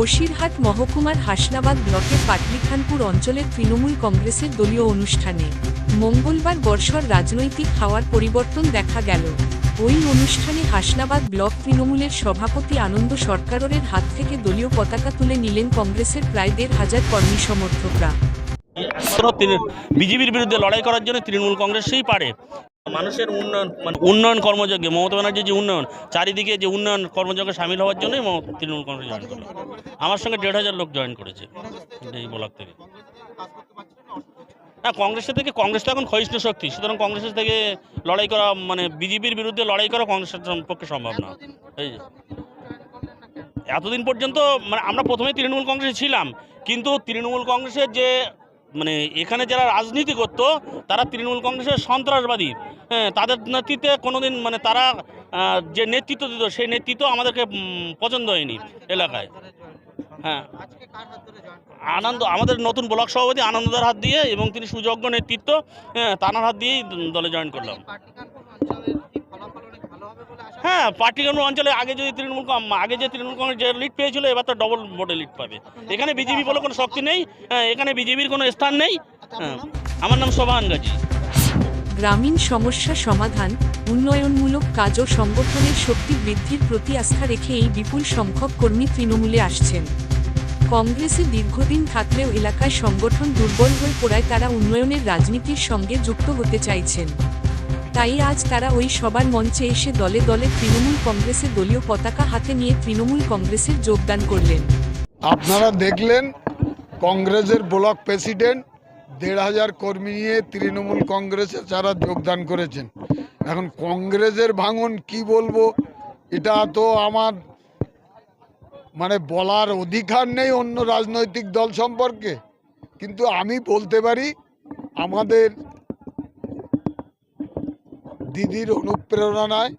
বসিরহাট মহকুমার হাসনাবাদ ব্লকের পাটলিখানপুর অঞ্চলের তৃণমূল কংগ্রেসের দলীয় অনুষ্ঠানে মঙ্গলবার বর্ষর রাজনৈতিক হাওয়ার পরিবর্তন দেখা গেল। ওই অনুষ্ঠানে হাসনাবাদ ব্লক তৃণমূলের সভাপতি আনন্দ সরকারের হাত থেকে দলীয় পতাকা তুলে নিলেন কংগ্রেসের প্রায় দেড় হাজার কর্মী সমর্থকরা। বিজেপির বিরুদ্ধে লড়াই করার জন্য তৃণমূল কংগ্রেসই পারে। মানুষের উন্নয়ন মানে উন্নয়ন কর্মযজ্ঞে, মমতা ব্যানার্জির যে উন্নয়ন, চারিদিকে যে উন্নয়ন কর্মযজ্ঞে সামিল হওয়ার জন্যই তৃণমূল কংগ্রেস জয়েন করল। আমার সঙ্গে দেড় হাজার লোক জয়েন করেছে, এই ব্লক থেকে। হ্যাঁ কংগ্রেসের থেকে, কংগ্রেস তো এখন ক্ষয়িষ্ণু শক্তি, সুতরাং কংগ্রেসের থেকে লড়াই করা মানে বিজেপির বিরুদ্ধে লড়াই করা কংগ্রেসের পক্ষে সম্ভব না। এই এতদিন পর্যন্ত মানে আমরা প্রথমে তৃণমূল কংগ্রেসে ছিলাম, কিন্তু তৃণমূল কংগ্রেসের যে মানে এখানে যারা রাজনীতি করতো, তারা তৃণমূল কংগ্রেসের সন্ত্রাসবাদী। হ্যাঁ তাদের নেতৃত্বে কোনোদিন মানে তারা যে নেতৃত্ব দিত, সেই নেতৃত্ব আমাদেরকে পছন্দ হয়নি এলাকায়। হ্যাঁ। আনন্দ, আমাদের নতুন ব্লক সভাপতি আনন্দদার হাত দিয়ে এবং তিনি সুযোগ্য নেতৃত্ব হ্যাঁ তানার হাত দিয়েই দলে জয়েন করলাম। হ্যাঁ পার্টিকানুর অঞ্চলে আগে যদি তৃণমূল আগে যে তৃণমূল কংগ্রেস যে লিড পেয়েছিল এবার তো ডবল ভোটে লিড পাবে। এখানে বিজেপি বলে কোনো শক্তি নেই হ্যাঁ, এখানে বিজেপির কোনো স্থান নেই হ্যাঁ, আমার নাম সোভান গাজী গ্রামীণ সমস্যা সমাধান উন্নয়নমূলক কাজ ও সংগঠনের শক্তি বৃদ্ধির প্রতি আস্থা রেখে এই বিপুল সংখ্যক কর্মী তৃণমূলে আসছেন। কংগ্রেসে দীর্ঘদিন থাকলেও এলাকায় সংগঠন দুর্বল হয়ে পড়ায় তারা উন্নয়নের রাজনীতির সঙ্গে যুক্ত হতে চাইছেন। তাই আজ তারা ওই সবার মঞ্চে এসে দলে দলে তৃণমূল কংগ্রেসের দলীয় পতাকা হাতে নিয়ে তৃণমূল কংগ্রেসের যোগদান করলেন। আপনারা দেখলেন, কংগ্রেসের ব্লক প্রেসিডেন্ট দেড় হাজার কর্মী নিয়ে তৃণমূল কংগ্রেসে যারা যোগদান করেছেন। এখন কংগ্রেসের ভাঙন কি বলব, এটা তো আমার মানে বলার অধিকার নেই অন্য রাজনৈতিক দল সম্পর্কে। কিন্তু আমি বলতে পারি, আমাদের দিদির অনুপ্রেরণায়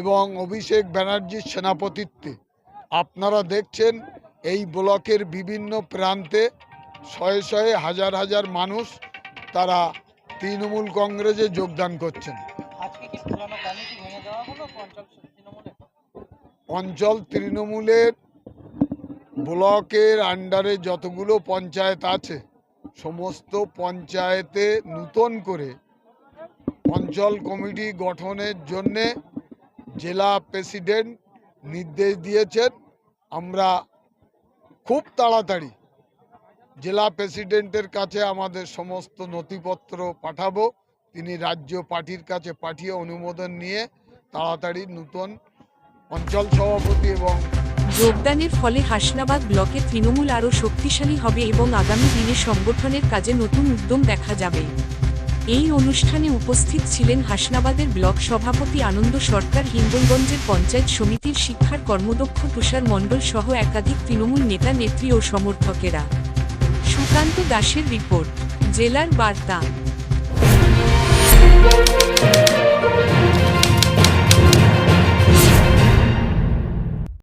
এবং অভিষেক ব্যানার্জির সেনাপতিত্বে। আপনারা দেখছেন এই ব্লকের বিভিন্ন প্রান্তে শয়ে শয়ে হাজার হাজার মানুষ তারা তৃণমূল কংগ্রেসে যোগদান করছেন। অঞ্চল তৃণমূলের ব্লকের আন্ডারে যতগুলো পঞ্চায়েত আছে সমস্ত পঞ্চায়েতে নূতন করে অঞ্চল কমিটি গঠনের জন্যে জেলা প্রেসিডেন্ট নির্দেশ দিয়েছেন। আমরা খুব তাড়াতাড়ি জেলা প্রেসিডেন্টের কাছে আমাদের সমস্ত নথিপত্র পাঠাবো। তিনি রাজ্য পার্টির কাছে পাঠিয়ে অনুমোদন নিয়ে তাড়াতাড়ি নূতন অঞ্চল সভাপতি এবং যোগদানের ফলে হাসনাবাদ ব্লকে তৃণমূল আরও শক্তিশালী হবে এবং আগামী দিনে সংগঠনের কাজে নতুন উদ্যম দেখা যাবে। এই অনুষ্ঠানে উপস্থিত ছিলেন হাসনাবাদের ব্লক সভাপতি আনন্দ সরকার, হিঙ্গলগঞ্জের পঞ্চায়েত সমিতির শিক্ষার কর্মদক্ষ তুষার মণ্ডল সহ একাধিক তৃণমূল নেতা, নেত্রী ও সমর্থকেরা। সুকান্ত দাসের রিপোর্ট, জেলার বার্তা।